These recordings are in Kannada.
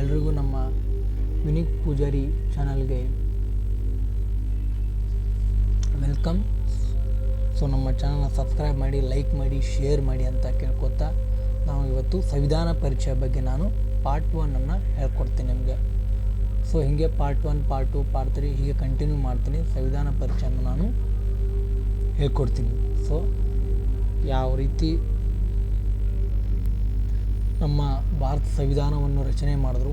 ಎಲ್ರಿಗೂ ನಮ್ಮ ವಿನೀತ್ ಪೂಜಾರಿ ಚಾನಲ್ಗೆ ವೆಲ್ಕಮ್. ಸೊ, ನಮ್ಮ ಚಾನಲ್ನ ಸಬ್ಸ್ಕ್ರೈಬ್ ಮಾಡಿ, ಲೈಕ್ ಮಾಡಿ, ಶೇರ್ ಮಾಡಿ ಅಂತ ಕೇಳ್ಕೊತಾ ನಾವು ಇವತ್ತು ಸಂವಿಧಾನ ಪರಿಚಯ ಬಗ್ಗೆ ನಾನು ಪಾರ್ಟ್ ಒನ್ನನ್ನು ಹೇಳ್ಕೊಡ್ತೀನಿ ನಿಮಗೆ. ಸೊ, ಹೀಗೆ part one, part two, part three ಹೀಗೆ ಕಂಟಿನ್ಯೂ ಮಾಡ್ತೀನಿ. ಸಂವಿಧಾನ ಪರಿಚಯನ ನಾನು ಹೇಳ್ಕೊಡ್ತೀನಿ. ಸೊ, ಯಾವ ರೀತಿ ನಮ್ಮ ಭಾರತ ಸಂವಿಧಾನವನ್ನು ರಚನೆ ಮಾಡಿದ್ರು.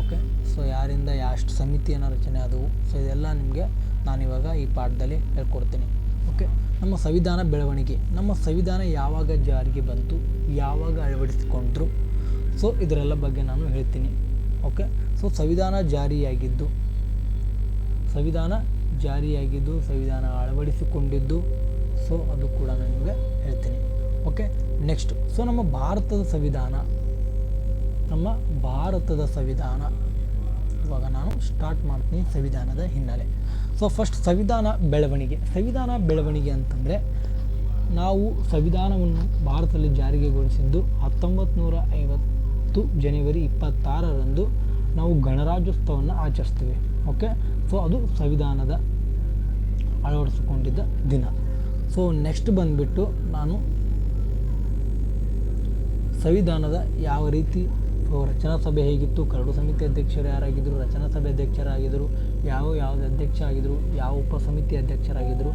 ಓಕೆ ಸೊ ಯಾರಿಂದ ಎಷ್ಟು ಸಮಿತಿಯನ್ನು ರಚನೆ ಆದವು? ಸೊ ಇದೆಲ್ಲ ನಿಮಗೆ ನಾನಿವಾಗ ಈ ಪಾಠದಲ್ಲಿ ಹೇಳ್ಕೊಡ್ತೀನಿ. ಓಕೆ ನಮ್ಮ ಸಂವಿಧಾನ ಬೆಳವಣಿಗೆ. ನಮ್ಮ ಸಂವಿಧಾನ ಯಾವಾಗ ಜಾರಿಗೆ ಬಂತು? ಯಾವಾಗ ಅಳವಡಿಸಿಕೊಂಡ್ರು? ಸೊ ಇದರೆಲ್ಲ ಬಗ್ಗೆ ನಾನು ಹೇಳ್ತೀನಿ. ಓಕೆ ಸೊ ಸಂವಿಧಾನ ಜಾರಿಯಾಗಿದ್ದು ಸಂವಿಧಾನ ಜಾರಿಯಾಗಿದ್ದು, ಸಂವಿಧಾನ ಅಳವಡಿಸಿಕೊಂಡಿದ್ದು ಸೊ ಅದು ಕೂಡ ನಾನು ನಿಮಗೆ ಹೇಳ್ತೀನಿ. ಓಕೆ ನೆಕ್ಸ್ಟ್ ಸೊ ನಮ್ಮ ಭಾರತದ ಸಂವಿಧಾನ, ನಮ್ಮ ಭಾರತದ ಸಂವಿಧಾನ. ಇವಾಗ ನಾನು ಸ್ಟಾರ್ಟ್ ಮಾಡ್ತೀನಿ ಸಂವಿಧಾನದ ಹಿನ್ನೆಲೆ. ಸೊ ಫಸ್ಟ್ ಸಂವಿಧಾನ ಬೆಳವಣಿಗೆ. ಸಂವಿಧಾನ ಬೆಳವಣಿಗೆ ಅಂತಂದರೆ, ನಾವು ಸಂವಿಧಾನವನ್ನು ಭಾರತದಲ್ಲಿ ಜಾರಿಗೆಗೊಳಿಸಿದ್ದು ಹತ್ತೊಂಬತ್ತು ನೂರ ಐವತ್ತು ಜನವರಿ ಇಪ್ಪತ್ತಾರರಂದು ನಾವು ಗಣರಾಜ್ಯೋತ್ಸವವನ್ನು ಆಚರಿಸ್ತೀವಿ. ಓಕೆ ಸೊ ಅದು ಸಂವಿಧಾನದ ಅಳವಡಿಸಿಕೊಂಡಿದ್ದ ದಿನ. ಸೊ ನೆಕ್ಸ್ಟ್ ಬಂದುಬಿಟ್ಟು ನಾನು ಸಂವಿಧಾನದ ಯಾವ ರೀತಿ ರಚನಾ ಸಭೆ ಹೇಗಿತ್ತು, ಕರಡು ಸಮಿತಿ ಅಧ್ಯಕ್ಷರು ಯಾರಾಗಿದ್ದರು ರಚನಾ ಸಭೆ ಅಧ್ಯಕ್ಷರಾಗಿದ್ದರು ಯಾವ ಯಾವ ಅಧ್ಯಕ್ಷ ಆಗಿದ್ದರು ಯಾವ ಉಪಸಮಿತಿ ಅಧ್ಯಕ್ಷರಾಗಿದ್ದರು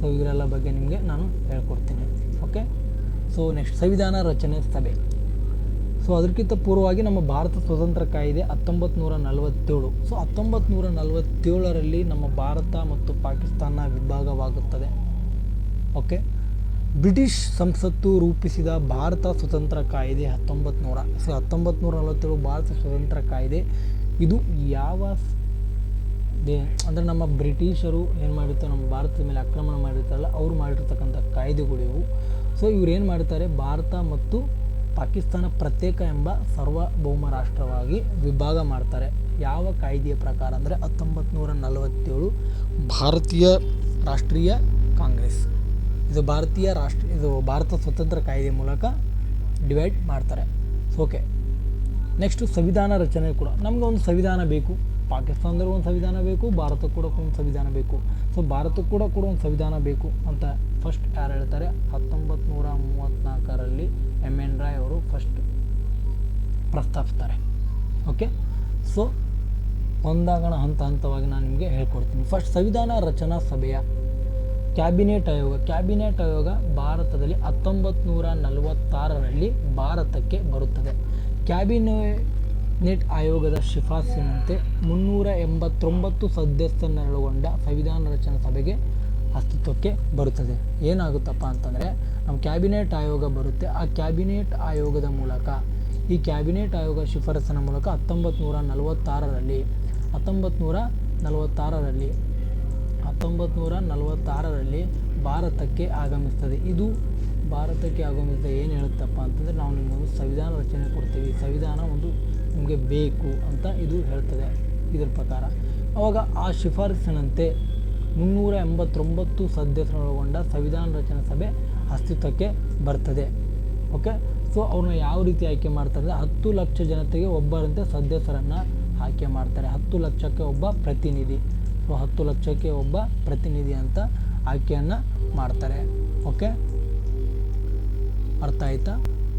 ಸೊ, ಇವರೆಲ್ಲ ಬಗ್ಗೆ ನಿಮಗೆ ನಾನು ಹೇಳ್ಕೊಡ್ತೀನಿ, ಓಕೆ? ಸೊ, ನೆಕ್ಸ್ಟ್ ಸಂವಿಧಾನ ರಚನೆ ಸಭೆ. ಸೊ, ಅದಕ್ಕಿಂತ ಪೂರ್ವವಾಗಿ ನಮ್ಮ ಭಾರತ ಸ್ವತಂತ್ರ ಕಾಯಿದೆ ಹತ್ತೊಂಬತ್ತು ನೂರ ನಲವತ್ತೇಳು. ಸೊ ಹತ್ತೊಂಬತ್ತು ನೂರ ನಲವತ್ತೇಳರಲ್ಲಿ ನಮ್ಮ ಭಾರತ ಮತ್ತು ಪಾಕಿಸ್ತಾನ ವಿಭಾಗವಾಗುತ್ತದೆ, ಓಕೆ? ಬ್ರಿಟಿಷ್ ಸಂಸತ್ತು ರೂಪಿಸಿದ ಭಾರತ ಸ್ವತಂತ್ರ ಕಾಯ್ದೆ ಹತ್ತೊಂಬತ್ತು ನೂರ ಸೊ ಹತ್ತೊಂಬತ್ತು ನೂರ ನಲವತ್ತೇಳು ಭಾರತ ಸ್ವತಂತ್ರ ಕಾಯ್ದೆ. ಇದು ಯಾವ ದೇ, ಅಂದರೆ ನಮ್ಮ ಬ್ರಿಟಿಷರು ಏನು ಮಾಡಿರ್ತಾರೆ, ನಮ್ಮ ಭಾರತದ ಮೇಲೆ ಆಕ್ರಮಣ ಮಾಡಿರ್ತಾರಲ್ಲ, ಅವ್ರು ಮಾಡಿರ್ತಕ್ಕಂಥ ಕಾಯ್ದೆಗಳು ಇವು. ಸೊ ಇವ್ರು ಏನು ಮಾಡ್ತಾರೆ, ಭಾರತ ಮತ್ತು ಪಾಕಿಸ್ತಾನ ಪ್ರತ್ಯೇಕ ಎಂಬ ಸಾರ್ವಭೌಮ ರಾಷ್ಟ್ರವಾಗಿ ವಿಭಾಗ ಮಾಡ್ತಾರೆ. ಯಾವ ಕಾಯ್ದೆಯ ಪ್ರಕಾರ ಅಂದರೆ ಹತ್ತೊಂಬತ್ತು ನಲವತ್ತೇಳು ಭಾರತೀಯ ರಾಷ್ಟ್ರೀಯ ಕಾಂಗ್ರೆಸ್. ಇದು ಭಾರತೀಯ ರಾಷ್ಟ್ರ, ಇದು ಭಾರತ ಸ್ವತಂತ್ರ ಕಾಯ್ದೆ ಮೂಲಕ ಡಿವೈಡ್ ಮಾಡ್ತಾರೆ. ಓಕೆ ನೆಕ್ಸ್ಟು ಸಂವಿಧಾನ ರಚನೆ ಕೂಡ. ನಮಗೆ ಒಂದು ಸಂವಿಧಾನ ಬೇಕು. ಪಾಕಿಸ್ತಾನದಲ್ಲೂ ಒಂದು ಸಂವಿಧಾನ ಬೇಕು ಭಾರತಕ್ಕೆ ಕೂಡ ಒಂದು ಸಂವಿಧಾನ ಬೇಕು. ಸೊ ಭಾರತಕ್ಕೆ ಕೂಡ ಕೂಡ ಒಂದು ಸಂವಿಧಾನ ಬೇಕು ಅಂತ ಫಸ್ಟ್ ಯಾರು ಹೇಳ್ತಾರೆ? ಹತ್ತೊಂಬತ್ತು ನೂರ ಮೂವತ್ತ್ನಾಲ್ಕರಲ್ಲಿ ಎಂ ಎನ್. ರಾಯ್ ಅವರು ಫಸ್ಟ್ ಪ್ರಸ್ತಾಪಿಸ್ತಾರೆ. ಓಕೆ ಸೊ ಒಂದಾಗಣ ಹಂತ ಹಂತವಾಗಿ ನಾನು ನಿಮಗೆ ಹೇಳ್ಕೊಡ್ತೀನಿ. ಫಸ್ಟ್ ಸಂವಿಧಾನ ರಚನಾ ಸಭೆಯ ಕ್ಯಾಬಿನೆಟ್ ಆಯೋಗ ಕ್ಯಾಬಿನೆಟ್ ಆಯೋಗ ಭಾರತದಲ್ಲಿ ಹತ್ತೊಂಬತ್ತು ನೂರ ನಲವತ್ತಾರರಲ್ಲಿ ಭಾರತಕ್ಕೆ ಬರುತ್ತದೆ. ಕ್ಯಾಬಿನೆಟ್ ಆಯೋಗದ ಶಿಫಾರಸಿನಂತೆ ಮುನ್ನೂರ ಎಂಬತ್ತೊಂಬತ್ತು ಸದಸ್ಯರನ್ನೊಳಗೊಂಡ ಸಂವಿಧಾನ ರಚನಾ ಸಭೆಗೆ ಅಸ್ತಿತ್ವಕ್ಕೆ ಬರುತ್ತದೆ. ಏನಾಗುತ್ತಪ್ಪ ಅಂತಂದರೆ, ನಮ್ಮ ಕ್ಯಾಬಿನೆಟ್ ಆಯೋಗ ಬರುತ್ತೆ. ಆ ಕ್ಯಾಬಿನೆಟ್ ಆಯೋಗದ ಮೂಲಕ, ಈ ಕ್ಯಾಬಿನೆಟ್ ಆಯೋಗ ಶಿಫಾರಸಿನ ಮೂಲಕ ಹತ್ತೊಂಬತ್ತು ನೂರ ನಲವತ್ತಾರರಲ್ಲಿ ಹತ್ತೊಂಬತ್ತು ನೂರ ನಲವತ್ತಾರರಲ್ಲಿ ಹತ್ತೊಂಬತ್ತು ನೂರ ನಲವತ್ತಾರರಲ್ಲಿ ಭಾರತಕ್ಕೆ ಆಗಮಿಸ್ತದೆ. ಇದು ಭಾರತಕ್ಕೆ ಆಗಮಿಸಿದ ಏನು ಹೇಳುತ್ತಪ್ಪ ಅಂತಂದರೆ ನಾವು ನಿಮಗೊಂದು ಸಂವಿಧಾನ ರಚನೆ ಕೊಡ್ತೀವಿ. ಸಂವಿಧಾನ ಒಂದು ನಿಮಗೆ ಬೇಕು ಅಂತ ಇದು ಹೇಳ್ತದೆ ಇದರ ಪ್ರಕಾರ. ಆವಾಗ ಆ ಶಿಫಾರಸಿನಂತೆ ಮುನ್ನೂರ ಎಂಬತ್ತೊಂಬತ್ತು ಸದಸ್ಯರೊಳಗೊಂಡ ಸಂವಿಧಾನ ರಚನಾ ಸಭೆ ಅಸ್ತಿತ್ವಕ್ಕೆ ಬರ್ತದೆ. ಓಕೆ? ಸೊ, ಅವ್ರನ್ನ ಯಾವ ರೀತಿ ಆಯ್ಕೆ ಮಾಡ್ತಾರೆ ಅಂದರೆ ಹತ್ತು ಲಕ್ಷ ಜನತೆಗೆ ಒಬ್ಬರಂತೆ ಸದಸ್ಯರನ್ನು ಆಯ್ಕೆ ಮಾಡ್ತಾರೆ. ಹತ್ತು ಲಕ್ಷಕ್ಕೆ ಒಬ್ಬ ಪ್ರತಿನಿಧಿ. ಸೊ ಹತ್ತು ಲಕ್ಷಕ್ಕೆ ಒಬ್ಬ ಪ್ರತಿನಿಧಿ ಅಂತ ಆಯ್ಕೆಯನ್ನು ಮಾಡ್ತಾರೆ. ಓಕೆ? ಅರ್ಥ ಆಯ್ತಾ?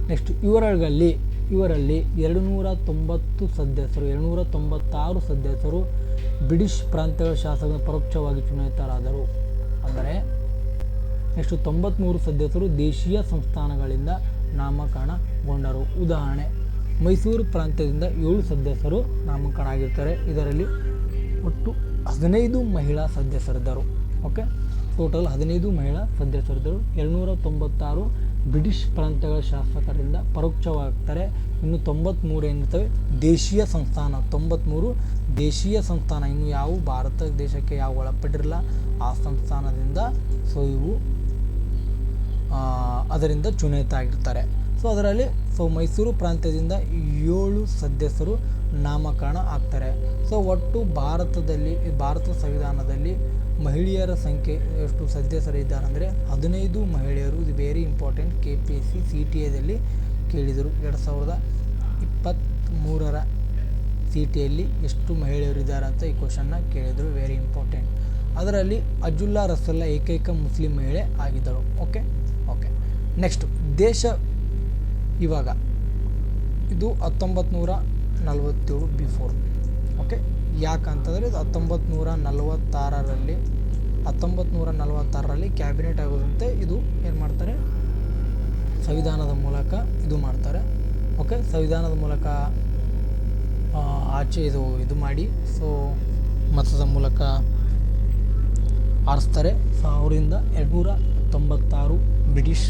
ನೆಕ್ಸ್ಟ್ ಇವರಲ್ಲಿ ಇವರಲ್ಲಿ ಎರಡು ನೂರ ತೊಂಬತ್ತು ಸದಸ್ಯರು ಎರಡು ನೂರ ತೊಂಬತ್ತಾರು ಸದಸ್ಯರು ಬ್ರಿಟಿಷ್ ಪ್ರಾಂತ್ಯಗಳ ಶಾಸಕ ಪರೋಕ್ಷವಾಗಿ ಚುನಾಯಿತರಾದರು. ಅಂದರೆ ನೆಕ್ಸ್ಟ್ ತೊಂಬತ್ತ್ಮೂರು ಸದಸ್ಯರು ದೇಶೀಯ ಸಂಸ್ಥಾನಗಳಿಂದ ನಾಮಕರಣಗೊಂಡರು. ಉದಾಹರಣೆ, ಮೈಸೂರು ಪ್ರಾಂತ್ಯದಿಂದ ಏಳು ಸದಸ್ಯರು ನಾಮಕರಣ ಆಗಿರ್ತಾರೆ ಇದರಲ್ಲಿ ಒಟ್ಟು ಹದಿನೈದು ಮಹಿಳಾ ಸದಸ್ಯರಿದ್ದರು. ಓಕೆ ಟೋಟಲ್ ಹದಿನೈದು ಮಹಿಳಾ ಸದಸ್ಯರಿದ್ದರು. ಎರಡುನೂರ ತೊಂಬತ್ತಾರು ಬ್ರಿಟಿಷ್ ಪ್ರಾಂತ್ಯಗಳ ಶಾಸಕರಿಂದ ಪರೋಕ್ಷವಾಗ್ತಾರೆ. ಇನ್ನು ತೊಂಬತ್ತ್ಮೂರು ಏನಿರ್ತವೆ ದೇಶೀಯ ಸಂಸ್ಥಾನ. ತೊಂಬತ್ತ್ಮೂರು ದೇಶೀಯ ಸಂಸ್ಥಾನ. ಇನ್ನು ಯಾವ ಭಾರತ ದೇಶಕ್ಕೆ ಯಾವ ಒಳಪಟ್ಟಿರಲ್ಲ? ಆ ಸಂಸ್ಥಾನದಿಂದ ಸೊ ಇವು ಅದರಿಂದ ಚುನಾಯಿತ ಆಗಿರ್ತಾರೆ ಸೊ ಅದರಲ್ಲಿ ಸೊ ಮೈಸೂರು ಪ್ರಾಂತ್ಯದಿಂದ ಏಳು ಸದಸ್ಯರು ನಾಮಕರಣ ಆಗ್ತಾರೆ. ಸೊ ಒಟ್ಟು ಭಾರತದಲ್ಲಿ, ಭಾರತ ಸಂವಿಧಾನದಲ್ಲಿ ಮಹಿಳೆಯರ ಸಂಖ್ಯೆ ಎಷ್ಟು ಸದಸ್ಯರಿದ್ದಾರೆ ಅಂದರೆ ಹದಿನೈದು ಮಹಿಳೆಯರು. ಇದು very important K P S C C T ಎದಲ್ಲಿ ಕೇಳಿದರು. ಎರಡು ಸಾವಿರದ ಇಪ್ಪತ್ತ್ಮೂರರ ಸಿ ಟಿಯಲ್ಲಿ ಎಷ್ಟು ಮಹಿಳೆಯರಿದ್ದಾರೆ ಅಂತ ಈ ಕ್ವಶನ್ನ ಕೇಳಿದರು. ವೆರಿ ಇಂಪಾರ್ಟೆಂಟ್ ಅದರಲ್ಲಿ ಅಜುಲ್ಲಾ ರಸಲ್ಲ ಏಕೈಕ ಮುಸ್ಲಿಂ ಮಹಿಳೆ ಆಗಿದ್ದಳು. ಓಕೆ ಓಕೆ ನೆಕ್ಸ್ಟ್ ದೇಶ ಇವಾಗ. ಇದು ಹತ್ತೊಂಬತ್ತು ನೂರ ನಲವತ್ತೇಳು ಬಿಫೋರ್ ಓಕೆ ಯಾಕಂತಂದರೆ ಇದು ಹತ್ತೊಂಬತ್ತು ನೂರ ನಲವತ್ತಾರರಲ್ಲಿ ಹತ್ತೊಂಬತ್ತು ನೂರ ನಲವತ್ತಾರರಲ್ಲಿ ಕ್ಯಾಬಿನೆಟ್ ಆಗೋದಂತೆ ಇದು ಏನು ಮಾಡ್ತಾರೆ? ಸಂವಿಧಾನದ ಮೂಲಕ ಇದು ಮಾಡ್ತಾರೆ. ಓಕೆ ಸಂವಿಧಾನದ ಮೂಲಕ ಆಚೆ ಇದು ಇದು ಮಾಡಿ ಸೊ ಮತದ ಮೂಲಕ ಆರಿಸ್ತಾರೆ. ಸೊ ಅವರಿಂದ ಎರಡುನೂರ ತೊಂಬತ್ತಾರು ಬ್ರಿಟಿಷ್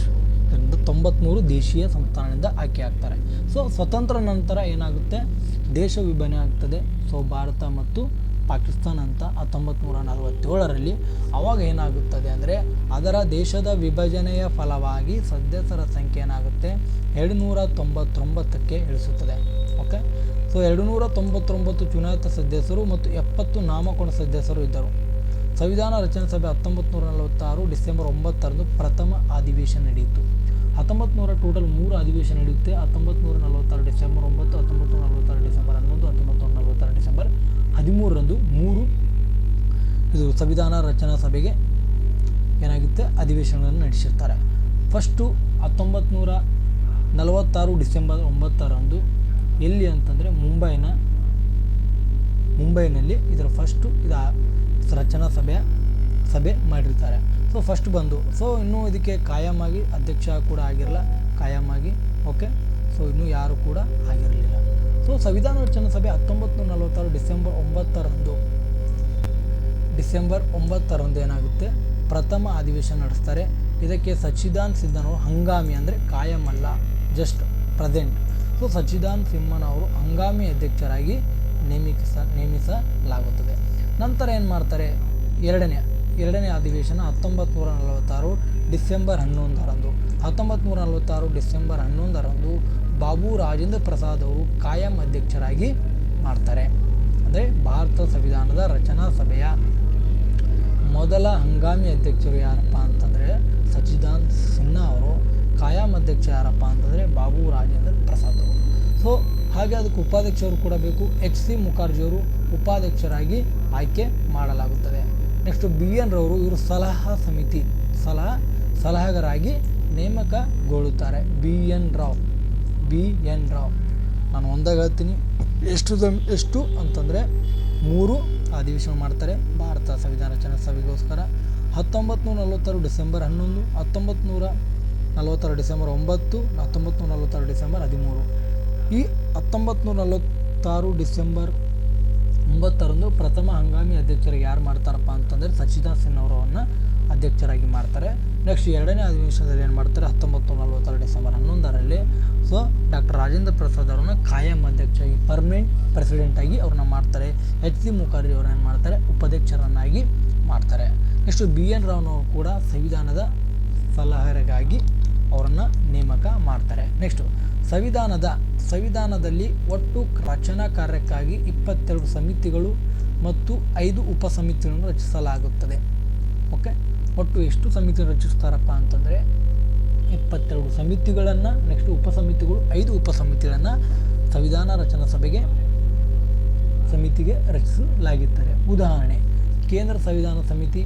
ತೊಂಬತ್ತ್ಮೂರು ದೇಶೀಯ ಸಂಸ್ಥಾನದಿಂದ ಆಯ್ಕೆ ಆಗ್ತಾರೆ. ಸೊ ಸ್ವತಂತ್ರ ನಂತರ ಏನಾಗುತ್ತೆ? ದೇಶ ವಿಭಜನೆ ಆಗ್ತದೆ. ಸೊ ಭಾರತ ಮತ್ತು ಪಾಕಿಸ್ತಾನ ಅಂತ ಹತ್ತೊಂಬತ್ತು ನೂರ ನಲವತ್ತೇಳರಲ್ಲಿ ಆವಾಗ ಏನಾಗುತ್ತದೆ ಅಂದರೆ, ಅದರ ದೇಶದ ವಿಭಜನೆಯ ಫಲವಾಗಿ ಸದಸ್ಯರ ಸಂಖ್ಯೆ ಏನಾಗುತ್ತೆ? ಎರಡು ನೂರ ತೊಂಬತ್ತೊಂಬತ್ತಕ್ಕೆ ಇಳಿಸುತ್ತದೆ. ಓಕೆ ಸೊ ಎರಡು ನೂರ ತೊಂಬತ್ತೊಂಬತ್ತು ಚುನಾಯಿತ ಸದಸ್ಯರು ಮತ್ತು ಎಪ್ಪತ್ತು ನಾಮಕರಣ ಸದಸ್ಯರು ಇದ್ದರು. ಸಂವಿಧಾನ ರಚನಾ ಸಭೆ ಹತ್ತೊಂಬತ್ತು ನೂರ ನಲವತ್ತಾರು ಡಿಸೆಂಬರ್ ಒಂಬತ್ತರಂದು ಪ್ರಥಮ ಅಧಿವೇಶನ ನಡೆಯಿತು. ಹತ್ತೊಂಬತ್ತು ನೂರ ಟೋಟಲ್ ಮೂರು ಅಧಿವೇಶನ ನಡೆಯುತ್ತೆ. ಹತ್ತೊಂಬತ್ತು ನೂರ ನಲವತ್ತಾರು ಡಿಸೆಂಬರ್ ಒಂಬತ್ತು ಹತ್ತೊಂಬತ್ತು ನೂರ ನಲವತ್ತಾರು ಡಿಸೆಂಬರ್ ಹನ್ನೊಂದು ಹತ್ತೊಂಬತ್ತು ನೂರ ನಲವತ್ತಾರು ಡಿಸೆಂಬರ್ ಹದಿಮೂರರಂದು ಮೂರು ಇದು ಸಂವಿಧಾನ ರಚನಾ ಸಭೆಗೆ ಏನಾಗುತ್ತೆ? ಅಧಿವೇಶನಗಳನ್ನು ನಡೆಸಿರ್ತಾರೆ. ಫಸ್ಟು ಹತ್ತೊಂಬತ್ತು ನೂರ ನಲವತ್ತಾರು ಡಿಸೆಂಬರ್ ಒಂಬತ್ತರಂದು ಎಲ್ಲಿ ಅಂತಂದರೆ ಮುಂಬೈನ, ಮುಂಬೈನಲ್ಲಿ ಇದರ ಫಸ್ಟು ಇದು ರಚನಾ ಸಭೆಯ ಸಭೆ ಮಾಡಿರ್ತಾರೆ. ಸೊ ಫಸ್ಟ್ ಬಂದು. ಸೊ ಇನ್ನೂ ಇದಕ್ಕೆ ಕಾಯಮಾಗಿ ಅಧ್ಯಕ್ಷ ಕೂಡ ಆಗಿರಲ್ಲ ಕಾಯಮಾಗಿ ಓಕೆ ಸೊ ಇನ್ನೂ ಯಾರು ಕೂಡ ಆಗಿರಲಿಲ್ಲ. ಸೊ ಸಂವಿಧಾನ ರಚನಾ ಸಭೆ ಹತ್ತೊಂಬತ್ತು ನಲವತ್ತಾರು ಡಿಸೆಂಬರ್ ಒಂಬತ್ತರಂದು. ಡಿಸೆಂಬರ್ ಒಂಬತ್ತರಂದು ಏನಾಗುತ್ತೆ? ಪ್ರಥಮ ಅಧಿವೇಶನ ನಡೆಸ್ತಾರೆ. ಇದಕ್ಕೆ ಸಚ್ಚಿದಾನ್ ಸಿದ್ದನವರು ಹಂಗಾಮಿ ಅಂದರೆ ಕಾಯಂ ಅಲ್ಲ. ಜಸ್ಟ್ ಪ್ರೆಸೆಂಟ್ ಸೊ ಸಚ್ಚಿದಾನಂದ ಸಿಂಹನವರು ಹಂಗಾಮಿ ಅಧ್ಯಕ್ಷರಾಗಿ ನೇಮಿಸ ನೇಮಿಸಲಾಗುತ್ತದೆ. ನಂತರ ಏನು ಮಾಡ್ತಾರೆ? ಎರಡನೇ ಎರಡನೇ ಅಧಿವೇಶನ ಹತ್ತೊಂಬತ್ತು ನೂರ ನಲವತ್ತಾರು ಡಿಸೆಂಬರ್ ಹನ್ನೊಂದರಂದು. ಹತ್ತೊಂಬತ್ತು ನೂರ ನಲವತ್ತಾರು ಡಿಸೆಂಬರ್ ಹನ್ನೊಂದರಂದು ಬಾಬು ರಾಜೇಂದ್ರ ಪ್ರಸಾದ್ ಅವರು ಕಾಯಂ ಅಧ್ಯಕ್ಷರಾಗಿ ಮಾಡ್ತಾರೆ. ಅಂದರೆ ಭಾರತ ಸಂವಿಧಾನದ ರಚನಾ ಸಭೆಯ ಮೊದಲ ಹಂಗಾಮಿ ಅಧ್ಯಕ್ಷರು ಯಾರಪ್ಪ ಅಂತಂದರೆ ಸಚ್ಚಿದಾನಂದ ಸಿನ್ಹಾ ಅವರು. ಕಾಯಂ ಅಧ್ಯಕ್ಷ ಯಾರಪ್ಪ ಅಂತಂದರೆ ಬಾಬು ರಾಜೇಂದ್ರ ಪ್ರಸಾದ್ ಅವರು. ಸೊ ಹಾಗೆ ಅದಕ್ಕೆ ಉಪಾಧ್ಯಕ್ಷರು ಕೂಡ ಬೇಕು. ಎಚ್ ಸಿ ಮುಖರ್ಜಿಯವರು ಉಪಾಧ್ಯಕ್ಷರಾಗಿ ಆಯ್ಕೆ ಮಾಡಲಾಗುತ್ತದೆ. ನೆಕ್ಸ್ಟ್ ಬಿ ಎನ್ ರವರು ಇವರು ಸಲಹಾ ಸಮಿತಿ. ಸಲಹಾ ಸಲಹೆಗಾರಾಗಿ ನೇಮಕಗೊಳ್ಳುತ್ತಾರೆ. B N Rao. B N Rao. ನಾನು ಒಂದಾಗ ಹೇಳ್ತೀನಿ. ಎಷ್ಟು ಎಷ್ಟು ಅಂತಂದರೆ ಮೂರು ಅಧಿವೇಶನ ಮಾಡ್ತಾರೆ. ಭಾರತ ಸಂವಿಧಾನ ರಚನಾ ಸಭೆಗೋಸ್ಕರ. ಹತ್ತೊಂಬತ್ತು ನೂರ ನಲವತ್ತಾರು ಡಿಸೆಂಬರ್ ಹನ್ನೊಂದು ಹತ್ತೊಂಬತ್ತು ನೂರ ನಲವತ್ತಾರು ಡಿಸೆಂಬರ್ ಒಂಬತ್ತು ಹತ್ತೊಂಬತ್ತು ನೂರ ನಲವತ್ತಾರು ಡಿಸೆಂಬರ್ ಹದಿಮೂರು. ಈ ಹತ್ತೊಂಬತ್ತು ನೂರ ನಲವತ್ತಾರು ಡಿಸೆಂಬರ್ ಒಂಬತ್ತರಂದು ಪ್ರಥಮ ಹಂಗಾಮಿ ಅಧ್ಯಕ್ಷರಿಗೆ ಯಾರು ಮಾಡ್ತಾರಪ್ಪ ಅಂತಂದರೆ ಸಚಿತಾ ಸಿನ್ ಅವರನ್ನು ಅಧ್ಯಕ್ಷರಾಗಿ ಮಾಡ್ತಾರೆ. ನೆಕ್ಸ್ಟ್ ಎರಡನೇ ಅಧಿವೇಶನದಲ್ಲಿ ಏನು ಮಾಡ್ತಾರೆ? ಹತ್ತೊಂಬತ್ತು ನಲವತ್ತಾರು ಡಿಸೆಂಬರ್ ಹನ್ನೊಂದರಲ್ಲಿ. ಸೊ ಡಾಕ್ಟರ್ ರಾಜೇಂದ್ರ ಪ್ರಸಾದ್ ಅವರನ್ನು ಕಾಯಂ ಅಧ್ಯಕ್ಷರಾಗಿ ಪರ್ಮನೆಂಟ್ ಪ್ರೆಸಿಡೆಂಟಾಗಿ ಅವ್ರನ್ನ ಮಾಡ್ತಾರೆ. ಎಚ್ ಸಿ ಮುಖರ್ಜಿ ಅವ್ರನ್ನ ಏನು ಮಾಡ್ತಾರೆ? ಉಪಾಧ್ಯಕ್ಷರನ್ನಾಗಿ ಮಾಡ್ತಾರೆ. ನೆಕ್ಸ್ಟ್ ಬಿ ಎನ್ ರಾವ್ನವರು ಕೂಡ ಸಂವಿಧಾನದ ಸಲಹೆಗಾಗಿ ಅವರನ್ನು ನೇಮಕ ಮಾಡ್ತಾರೆ. ನೆಕ್ಸ್ಟು ಸಂವಿಧಾನದ, ಸಂವಿಧಾನದಲ್ಲಿ ಒಟ್ಟು ರಚನಾ ಕಾರ್ಯಕ್ಕಾಗಿ ಇಪ್ಪತ್ತೆರಡು ಸಮಿತಿಗಳು ಮತ್ತು ಐದು ಉಪ ಸಮಿತಿಗಳನ್ನು ರಚಿಸಲಾಗುತ್ತದೆ. ಓಕೆ? ಒಟ್ಟು ಎಷ್ಟು ಸಮಿತಿ ರಚಿಸ್ತಾರಪ್ಪ ಅಂತಂದರೆ, ಇಪ್ಪತ್ತೆರಡು ಸಮಿತಿಗಳನ್ನು ನೆಕ್ಸ್ಟ್ ಉಪ ಸಮಿತಿಗಳು ಐದು ಉಪ ಸಮಿತಿಗಳನ್ನು ಸಂವಿಧಾನ ರಚನಾ ಸಭೆಗೆ, ಸಮಿತಿಗೆ ರಚಿಸಲಾಗಿದ್ದಾರೆ. ಉದಾಹರಣೆ, ಕೇಂದ್ರ ಸಂವಿಧಾನ ಸಮಿತಿ,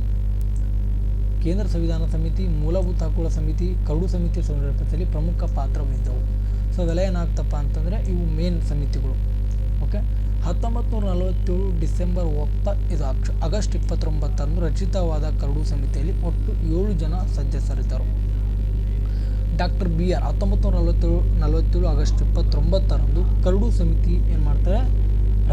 ಕೇಂದ್ರ ಸಂವಿಧಾನ ಸಮಿತಿ, ಮೂಲಭೂತ ಹಕ್ಕುಗಳ ಸಮಿತಿ, ಕರಡು ಸಮಿತಿ ಸಂದರ್ಭದಲ್ಲಿ ಪ್ರಮುಖ ಪಾತ್ರವಿದ್ದವು ಸೊ ಇವೆಲ್ಲ ಏನಾಗ್ತಪ್ಪ ಅಂತಂದರೆ ಇವು ಮೇನ್ ಸಮಿತಿಗಳು. ಓಕೆ ಹತ್ತೊಂಬತ್ತು ನೂರ ನಲವತ್ತೇಳು ಡಿಸೆಂಬರ್ ಒಪ್ಪ ಇದು ಅಕ್ಷ ಆಗಸ್ಟ್ ಇಪ್ಪತ್ತೊಂಬತ್ತರಂದು ರಚಿತವಾದ ಕರಡು ಸಮಿತಿಯಲ್ಲಿ ಒಟ್ಟು ಏಳು ಜನ ಸದಸ್ಯರಿದ್ದರು. ಡಾಕ್ಟರ್ ಬಿ ಆರ್ ಹತ್ತೊಂಬತ್ತು ನೂರ ನಲವತ್ತೇಳು ನಲವತ್ತೇಳು ಆಗಸ್ಟ್ ಇಪ್ಪತ್ತೊಂಬತ್ತರಂದು ಕರಡು ಸಮಿತಿ ಏನು ಮಾಡ್ತಾರೆ?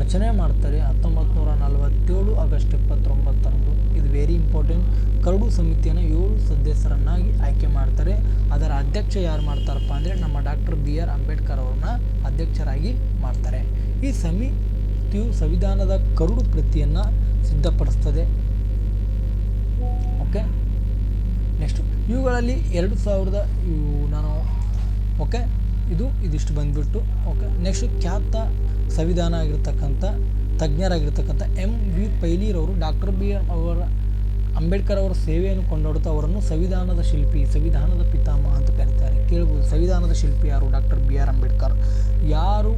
ರಚನೆ ಮಾಡ್ತಾರೆ ಹತ್ತೊಂಬತ್ತು ನೂರ ನಲವತ್ತೇಳು ಆಗಸ್ಟ್ ಇಪ್ಪತ್ತೊಂಬತ್ತರಂದು. ಇದು ವೆರಿ ಇಂಪಾರ್ಟೆಂಟ್ ಕರಡು ಸಮಿತಿಯನ್ನು ಏಳು ಸದಸ್ಯರನ್ನಾಗಿ ಆಯ್ಕೆ ಮಾಡ್ತಾರೆ. ಅದರ ಅಧ್ಯಕ್ಷ ಯಾರು ಮಾಡ್ತಾರಪ್ಪ ಅಂದರೆ ನಮ್ಮ ಡಾಕ್ಟರ್ ಬಿ ಆರ್ ಅಂಬೇಡ್ಕರ್ ಅವ್ರನ್ನ ಅಧ್ಯಕ್ಷರಾಗಿ ಮಾಡ್ತಾರೆ. ಈ ಸಮಿತಿಯು ಸಂವಿಧಾನದ ಕರಡು ಪ್ರತಿಯನ್ನು ಸಿದ್ಧಪಡಿಸ್ತದೆ. ಓಕೆ ನೆಕ್ಸ್ಟ್ ಇವುಗಳಲ್ಲಿ ಎರಡು ಸಾವಿರದ ನಾನು ಓಕೆ ಇದು ಇದಿಷ್ಟು ಬಂದುಬಿಟ್ಟು ಓಕೆ ನೆಕ್ಸ್ಟ್ ಖ್ಯಾತ ಸಂವಿಧಾನ ಆಗಿರ್ತಕ್ಕಂಥ ತಜ್ಞರಾಗಿರ್ತಕ್ಕಂಥ ಎಂ ವಿ ಪೈಲಿರವರು ಡಾಕ್ಟರ್ ಬಿ ಆರ್ ಅವರ, ಅಂಬೇಡ್ಕರ್ ಅವರ ಸೇವೆಯನ್ನು ಕೊಂಡಾಡುತ್ತಾ ಅವರನ್ನು ಸಂವಿಧಾನದ ಶಿಲ್ಪಿ, ಸಂವಿಧಾನದ ಪಿತಾಮಹ ಅಂತ ಕರೀತಾರೆ. ಕೇಳ್ಬೋದು, ಸಂವಿಧಾನದ ಶಿಲ್ಪಿ ಯಾರು? Doctor B R Ambedkar. ಯಾರು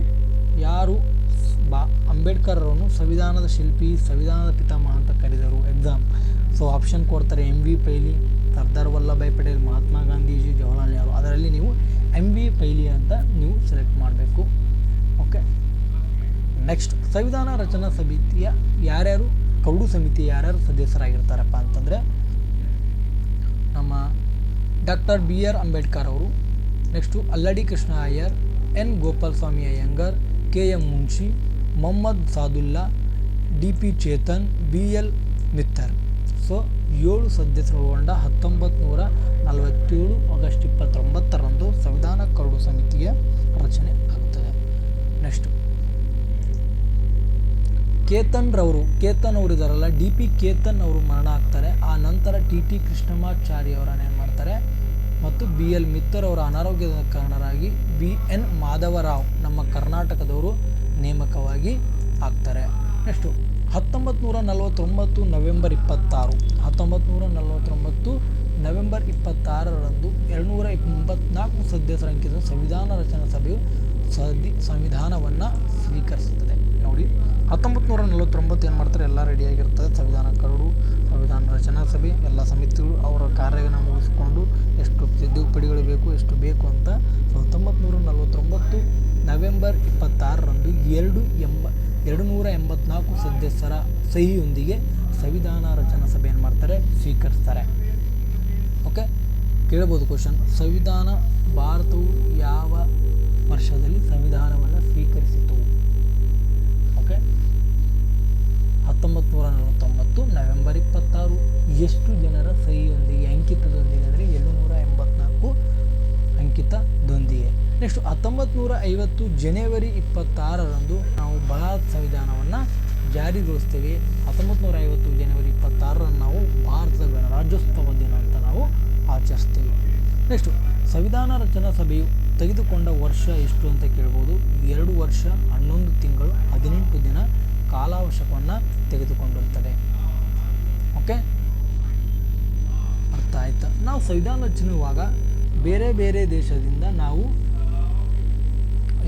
ಯಾರು ಬಾ, ಅಂಬೇಡ್ಕರ್ ಅವರನ್ನು ಸಂವಿಧಾನದ ಶಿಲ್ಪಿ, ಸಂವಿಧಾನದ ಪಿತಾಮಹ ಅಂತ ಕರೆದರು? ಎಕ್ಸಾಮ್ ಸೊ ಆಪ್ಷನ್ ಕೊಡ್ತಾರೆ ಎಂ ವಿ ಪೈಲಿ ಸರ್ದಾರ್ ವಲ್ಲಭಾಯ್ ಪಟೇಲ್, ಮಹಾತ್ಮ ಗಾಂಧೀಜಿ, ಜವಾಹರ್ಲಾಲ್ ನೆಹರು. ಅದರಲ್ಲಿ ನೀವು ಎಂ ವಿ ಪೈಲಿ ಅಂತ ನೀವು ಸೆಲೆಕ್ಟ್ ಮಾಡಬೇಕು. ಓಕೆ ನೆಕ್ಸ್ಟ್ ಸಂವಿಧಾನ ರಚನಾ ಸಮಿತಿಯ ಯಾರ್ಯಾರು, ಕೌಡು ಸಮಿತಿಯ ಯಾರ್ಯಾರು ಸದಸ್ಯರಾಗಿರ್ತಾರಪ್ಪ ಅಂತಂದರೆ ನಮ್ಮ ಡಾಕ್ಟರ್ ಬಿ ಆರ್ ಅಂಬೇಡ್ಕರ್ ಅವರು next Alladi Krishna Iyer, N. Gopalaswamy Ayyangar K M Munshi Mohammad Saadulla D P Chetan B L Mitter. So ಏಳು ಸದಸ್ಯರುಗೊಂಡ ಹತ್ತೊಂಬತ್ತು ನೂರ ನಲವತ್ತೇಳು ಆಗಸ್ಟ್ ಇಪ್ಪತ್ತೊಂಬತ್ತರಂದು ಸಂವಿಧಾನ ಕರಡು ಸಮಿತಿಯ ರಚನೆ ಆಗುತ್ತದೆ ನೆಕ್ಸ್ಟ್ ಕೇತನ್ ರವರು, ಕೇತನ್ ಅವರು ಇದಾರಲ್ಲ, ಡಿ ಪಿ ಕೇತನ್ ಅವರು ಮರಣ ಆಗ್ತಾರೆ. ಆ ನಂತರ ಟಿ ಟಿ ಕೃಷ್ಣಮಾಚಾರಿ ಅವರನ್ನ ಏನು ಮಾಡ್ತಾರೆ? ಮತ್ತು ಬಿ ಎಲ್ ಮಿತ್ತರ್ ಅವರ ಅನಾರೋಗ್ಯದ ಕಾರಣರಾಗಿ ಬಿ ಎನ್ ಮಾಧವರಾವ್ ನಮ್ಮ ಕರ್ನಾಟಕದವರು ನೇಮಕವಾಗಿ ಆಗ್ತಾರೆ. ನೆಕ್ಸ್ಟು ಹತ್ತೊಂಬತ್ತು ನೂರ ನಲವತ್ತೊಂಬತ್ತು ನವೆಂಬರ್ ಇಪ್ಪತ್ತಾರು. ಹತ್ತೊಂಬತ್ತು ನೂರ ನಲವತ್ತೊಂಬತ್ತು ನವೆಂಬರ್ ಇಪ್ಪತ್ತಾರರಂದು ಎರಡುನೂರ ಎಂಬತ್ನಾಲ್ಕು ಸದಸ್ಯರ ಅಂಕಿತ ಸಂವಿಧಾನ ರಚನಾ ಸಭೆಯು ಸದಿ ಸಂವಿಧಾನವನ್ನು ಸ್ವೀಕರಿಸುತ್ತದೆ. ನೋಡಿ ಹತ್ತೊಂಬತ್ತು ನೂರ ನಲವತ್ತೊಂಬತ್ತು ಏನು ಮಾಡ್ತಾರೆ? ಎಲ್ಲ ರೆಡಿಯಾಗಿರ್ತದೆ ಸಂವಿಧಾನ ಕರಡು, ಸಂವಿಧಾನ ರಚನಾ ಸಭೆ, ಎಲ್ಲ ಸಮಿತಿಗಳು ಅವರ ಕಾರ್ಯವನ್ನು ಮುಗಿಸಿಕೊಂಡು ಎಷ್ಟು ತಿದ್ದುಪಡಿಗಳು ಬೇಕು, ಎಷ್ಟು ಬೇಕು ಅಂತ ಹತ್ತೊಂಬತ್ತು ನೂರ ನಲವತ್ತೊಂಬತ್ತು ನವೆಂಬರ್ ಇಪ್ಪತ್ತಾರರಂದು ಎರಡು ಎಂಬ ಎರಡು ನೂರ ಎಂಬತ್ನಾಲ್ಕು ಸದಸ್ಯರ ಸಹಿಯೊಂದಿಗೆ ಸಂವಿಧಾನ ರಚನಾ ಸಭೆ ಏನು ಮಾಡ್ತಾರೆ, ಸ್ವೀಕರಿಸ್ತಾರೆ. ಓಕೆ ಕೇಳ್ಬೋದು ಕ್ವಶನ್ ಸಂವಿಧಾನ ಭಾರತವು ಯಾವ ವರ್ಷದಲ್ಲಿ ಸಂವಿಧಾನವನ್ನು ಸ್ವೀಕರಿಸಿತು? ಓಕೆ ಹತ್ತೊಂಬತ್ತು ನೂರ ನಲವತ್ತೊಂಬತ್ತು, ನವೆಂಬರ್ ಇಪ್ಪತ್ತಾರು, ಎಷ್ಟು ಜನರ ಸಹಿಯೊಂದಿಗೆ ಅಂಕಿತದೊಂದಿಗೆ ಅಂದರೆ ಏಳುನೂರ ನೂರ ಎಂಬತ್ನಾಲ್ಕು ಅಂಕಿತದೊಂದಿಗೆ ನೆಕ್ಸ್ಟ್ ಹತ್ತೊಂಬತ್ತು ನೂರ ಐವತ್ತು ಜನವರಿ ಇಪ್ಪತ್ತಾರರಂದು ನಾವು ಭಾರತ ಸಂವಿಧಾನವನ್ನು ಜಾರಿಗೊಳಿಸ್ತೇವೆ ಹತ್ತೊಂಬತ್ತು ನೂರ ಐವತ್ತು ಜನವರಿ ಇಪ್ಪತ್ತಾರರನ್ನು ನಾವು ಭಾರತದ ಗಣರಾಜ್ಯೋತ್ಸವ ದಿನ ಅಂತ ನಾವು ಆಚರಿಸ್ತೇವೆ. ನೆಕ್ಸ್ಟು ಸಂವಿಧಾನ ರಚನಾ ಸಭೆಯು ತೆಗೆದುಕೊಂಡ ವರ್ಷ ಎಷ್ಟು ಅಂತ ಕೇಳ್ಬೋದು. ಎರಡು ವರ್ಷ, ಹನ್ನೊಂದು ತಿಂಗಳು, ಹದಿನೆಂಟು ದಿನ ಕಾಲಾವಶಕವನ್ನು ತೆಗೆದುಕೊಂಡಿರ್ತದೆ ಓಕೆ ಅರ್ಥ ಆಯ್ತಾ? ನಾವು ಸಂವಿಧಾನ ರಚನೆಯುವಾಗ ಬೇರೆ ಬೇರೆ ದೇಶದಿಂದ ನಾವು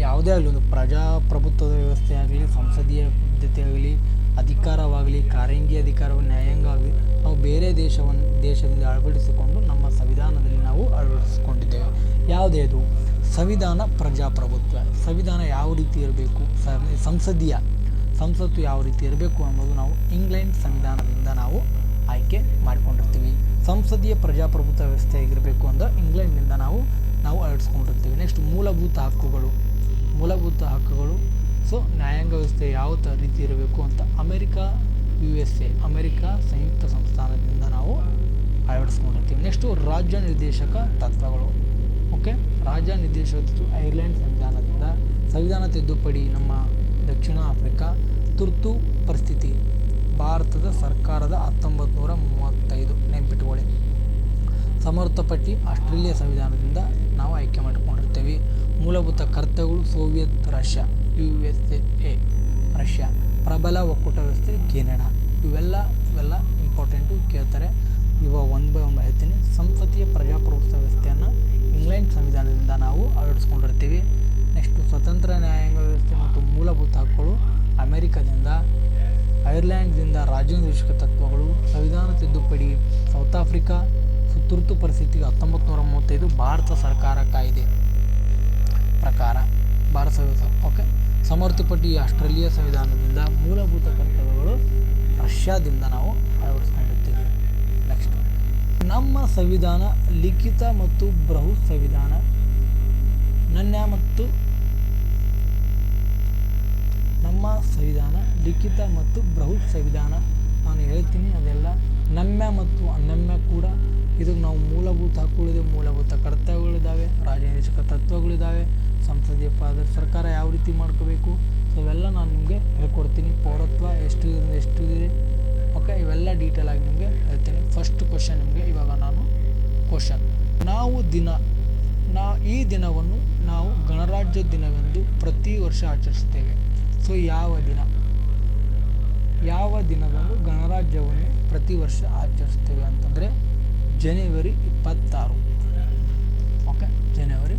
ಯಾವುದೇ ಆಗಲಿ ಒಂದು ಪ್ರಜಾಪ್ರಭುತ್ವದ ವ್ಯವಸ್ಥೆ ಆಗಲಿ, ಸಂಸದೀಯ ಪದ್ಧತಿ ಆಗಲಿ ಅಧಿಕಾರವಾಗಲಿ ಕಾರಂಗಿ ಅಧಿಕಾರ ನ್ಯಾಯಾಂಗ ಆಗಲಿ ನಾವು ಬೇರೆ ದೇಶವನ್ನು ದೇಶದಿಂದ ಅಳವಡಿಸಿಕೊಂಡು ನಮ್ಮ ಸಂವಿಧಾನದಲ್ಲಿ ನಾವು ಅಳವಡಿಸಿಕೊಂಡಿದ್ದೇವೆ. ಯಾವುದೇ ಅದು ಸಂವಿಧಾನ ಪ್ರಜಾಪ್ರಭುತ್ವ. ಸಂವಿಧಾನ ಯಾವ ರೀತಿ ಇರಬೇಕು? ಸಂಸದೀಯ ಸಂಸತ್ತು ಯಾವ ರೀತಿ ಇರಬೇಕು ಅನ್ನೋದು ನಾವು ಇಂಗ್ಲೆಂಡ್ ಸಂವಿಧಾನದಿಂದ ನಾವು ಆಯ್ಕೆ ಮಾಡಿಕೊಂಡಿರ್ತೀವಿ. ಸಂಸದೀಯ ಪ್ರಜಾಪ್ರಭುತ್ವ ವ್ಯವಸ್ಥೆ ಆಗಿರಬೇಕು ಅಂದರೆ ಇಂಗ್ಲೆಂಡ್ನಿಂದ ನಾವು ನಾವು ಅಳವಡಿಸ್ಕೊಂಡಿರ್ತೀವಿ. ನೆಕ್ಸ್ಟ್ ಮೂಲಭೂತ ಹಕ್ಕುಗಳು. ಮೂಲಭೂತ ಹಕ್ಕುಗಳು ಸೊ ನ್ಯಾಯಾಂಗ ವ್ಯವಸ್ಥೆ ಯಾವ ರೀತಿ ಇರಬೇಕು ಅಂತ America, U S A, America ಸಂಯುಕ್ತ ಸಂಸ್ಥಾನದಿಂದ ನಾವು ಅಳವಡಿಸ್ಕೊಂಡಿರ್ತೀವಿ. ನೆಕ್ಸ್ಟು ರಾಜ್ಯ ನಿರ್ದೇಶಕ ತತ್ವಗಳು. ಓಕೆ ರಾಜ್ಯ ನಿರ್ದೇಶಕ ತತ್ವ ಐರ್ಲೆಂಡ್ ಸಂವಿಧಾನದಿಂದ ಸಂವಿಧಾನ ತಿದ್ದುಪಡಿ ನಮ್ಮ ದಕ್ಷಿಣ ಆಫ್ರಿಕಾ, ತುರ್ತು ಪರಿಸ್ಥಿತಿ, ಭಾರತದ ಸರ್ಕಾರದ ಹತ್ತೊಂಬತ್ತು ನೂರ ಮೂವತ್ತೈದು ಸಮರ್ಥ ಪಟ್ಟಿ ಆಸ್ಟ್ರೇಲಿಯಾ ಸಂವಿಧಾನದಿಂದ ನಾವು ಆಯ್ಕೆ ಮಾಡಿಕೊಂಡಿರ್ತೇವೆ. ಮೂಲಭೂತ ಕರ್ತವ್ಯಗಳು Soviet, Russia. U S A Russia ಪ್ರಬಲ ಒಕ್ಕೂಟ ವ್ಯವಸ್ಥೆ, ಕೆನಡಾ. ಇವೆಲ್ಲ ಇವೆಲ್ಲ ಇಂಪಾರ್ಟೆಂಟು ಕೇಳ್ತಾರೆ. ಇವಾಗ ಒನ್ ಬೈ ಒನ್ ಹೇಳ್ತೀನಿ. ಸಂಸದೀಯ ಪ್ರಜಾಪ್ರಭುತ್ವ ವ್ಯವಸ್ಥೆಯನ್ನು ಇಂಗ್ಲೆಂಡ್ ಸಂವಿಧಾನದಿಂದ ನಾವು ಅಳವಡಿಸ್ಕೊಂಡಿರ್ತೀವಿ. ನೆಕ್ಸ್ಟು ಸ್ವತಂತ್ರ ನ್ಯಾಯಾಂಗ ವ್ಯವಸ್ಥೆ ಮತ್ತು ಮೂಲಭೂತ ಹಕ್ಕುಗಳು, ಅಮೆರಿಕದಿಂದ ಐರ್ಲ್ಯಾಂಡ್ದಿಂದ ರಾಜ್ಯ ನಿರ್ದೇಶಕ ತತ್ವಗಳು, ಸಂವಿಧಾನ ತಿದ್ದುಪಡಿ, ಸೌತ್ ಆಫ್ರಿಕಾ ತುರ್ತು ಪರಿಸ್ಥಿತಿಗೆ ಹತ್ತೊಂಬತ್ತು ನೂರ ಮೂವತ್ತೈದು ಭಾರತ ಸರ್ಕಾರ ಕಾಯ್ದೆ ಪ್ರಕಾರ. ಭಾರತ ಓಕೆ ಸಮರ್ಥ ಪಟ್ಟಿ ಆಸ್ಟ್ರೇಲಿಯಾ ಸಂವಿಧಾನದಿಂದ ಮೂಲಭೂತ ಕರ್ತವ್ಯಗಳು ರಷ್ಯಾದಿಂದ ನಾವು ಅಳವಡಿಸ್ಕೊಂಡಿರ್ತೀವಿ. ನೆಕ್ಸ್ಟ್ ನಮ್ಮ ಸಂವಿಧಾನ ಲಿಖಿತ ಮತ್ತು ಬೃಹತ್ ಸಂವಿಧಾನ. ನನ್ನ ಮತ್ತು ನಮ್ಮ ಸಂವಿಧಾನ ಲಿಖಿತ ಮತ್ತು ಬೃಹತ್ ಸಂವಿಧಾನ. ನಾನು ಹೇಳ್ತೀನಿ ಅದೆಲ್ಲ ನಮ್ಯ ಮತ್ತು ಅನಮ್ಯ ಕೂಡ. ಇದಕ್ಕೆ ನಾವು ಮೂಲಭೂತ ಹಕ್ಕುಗಳಿದೆ, ಮೂಲಭೂತ ಕರ್ತವ್ಯಗಳಿದ್ದಾವೆ. ಸಂಸದೀಯ ಪಾದ ಸರ್ಕಾರ ಯಾವ ರೀತಿ ಮಾಡ್ಕೋಬೇಕು? ಸೊ, ಇವೆಲ್ಲ ನಾನು ನಿಮಗೆ ಹೇಳ್ಕೊಡ್ತೀನಿ. ಪೌರತ್ವ ಎಷ್ಟು ಎಷ್ಟು ಇದೆ? ಓಕೆ, ಇವೆಲ್ಲ ಡೀಟೇಲ್ ಆಗಿ ನಿಮಗೆ ಹೇಳ್ತೀನಿ. ಫಸ್ಟ್ ಕ್ವಶನ್ ನಿಮಗೆ, ಇವಾಗ ನಾನು ಕ್ವಶನ್ ನಾವು ದಿನ, ನಾ, ಈ ದಿನವನ್ನು ನಾವು ಗಣರಾಜ್ಯ ದಿನವೆಂದು ಪ್ರತಿ ವರ್ಷ ಆಚರಿಸ್ತೇವೆ ಸೊ, ಯಾವ ದಿನ? ಯಾವ ದಿನದಂದು ಗಣರಾಜ್ಯವನ್ನು ಪ್ರತಿ ವರ್ಷ ಆಚರಿಸ್ತೇವೆ ಅಂತಂದರೆ, ಜನವರಿ ಇಪ್ಪತ್ತಾರು. ಓಕೆ, ಜನವರಿ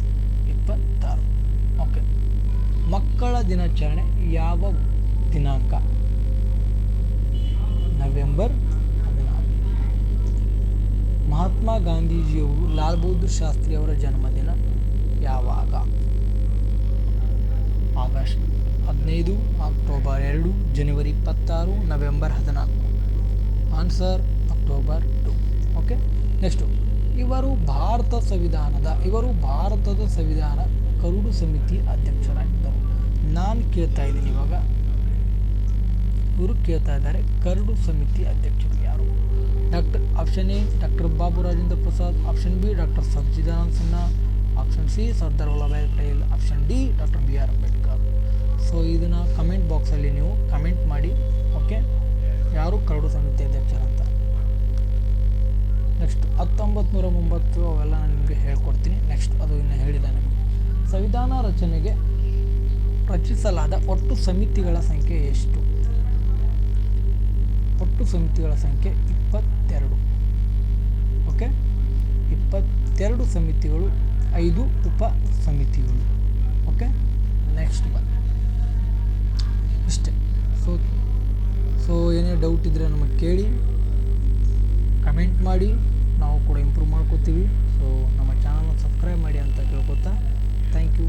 ದಿನಾಚರಣೆ ಯಾವ ದಿನಾಂಕ? ನವೆಂಬರ್ ಹದಿನಾರು. ಮಹಾತ್ಮ ಗಾಂಧೀಜಿಯವರು ಲಾಲ್ ಬಹದ್ದೂರ್ ಶಾಸ್ತ್ರಿ ಅವರ ಜನ್ಮದಿನ ಯಾವಾಗ? ಆಗಸ್ಟ್ ಹದಿನೈದು, ಅಕ್ಟೋಬರ್ ಎರಡು, ಜನವರಿ ಇಪ್ಪತ್ತಾರು, ನವೆಂಬರ್ ಹದಿನಾಲ್ಕು. Answer October two. Okay? Next, ಇವರು ಭಾರತ ಸಂವಿಧಾನದ, ಇವರು ಭಾರತದ ಸಂವಿಧಾನ ಕರಡು ಸಮಿತಿ ಅಧ್ಯಕ್ಷರಾಗಿದ್ದರು ನಾನು ಕೇಳ್ತಾ ಇದ್ದೀನಿ ಇವಾಗ. ಇವರು ಕೇಳ್ತಾ ಇದ್ದಾರೆ, ಕರಡು ಸಮಿತಿ ಅಧ್ಯಕ್ಷರು ಯಾರು? Doctor option A, doctor Babu Rajendra Prasad, option B, doctor Sachchidananda Sinha, option C, Sardar Vallabhbhai Patel, option D, doctor B R Ambedkar. So ಇದನ್ನು ಕಮೆಂಟ್ ಬಾಕ್ಸಲ್ಲಿ ನೀವು ಕಮೆಂಟ್ ಮಾಡಿ ಓಕೆ ಯಾರು ಕರಡು ಸಮಿತಿ ಅಧ್ಯಕ್ಷರಂತ ನೆಕ್ಸ್ಟ್ ಹತ್ತೊಂಬತ್ತು ನೂರ ಒಂಬತ್ತು ಅವೆಲ್ಲ ನಾನು ನಿಮಗೆ ಹೇಳ್ಕೊಡ್ತೀನಿ. ನೆಕ್ಸ್ಟ್ ಅದು ಇನ್ನು ನಿಮಗೆ. ಸಂವಿಧಾನ ರಚನೆಗೆ ರಚಿಸಲಾದ ಒಟ್ಟು ಸಮಿತಿಗಳ ಸಂಖ್ಯೆ ಎಷ್ಟು? ಒಟ್ಟು ಸಮಿತಿಗಳ ಸಂಖ್ಯೆ ಇಪ್ಪತ್ತೆರಡು. ಓಕೆ? ಇಪ್ಪತ್ತೆರಡು ಸಮಿತಿಗಳು, ಐದು ಉಪ ಸಮಿತಿಗಳು. ಓಕೆ? ನೆಕ್ಸ್ಟ್ ಬನ್ನಿ ಇಷ್ಟೇ ಸೊ ಸೊ ಏನೇ ಡೌಟ್ ಇದ್ದರೆ ನಮಗೆ ಕೇಳಿ ಕಮೆಂಟ್ ಮಾಡಿ, ನಾವು ಕೂಡ ಇಂಪ್ರೂವ್ ಮಾಡ್ಕೋತೀವಿ. ಸೊ ನಮ್ಮ ಚಾನಲ್ನ ಸಬ್ಸ್ಕ್ರೈಬ್ ಮಾಡಿ ಅಂತ ಕೇಳ್ಕೊತಾ ಥ್ಯಾಂಕ್ ಯು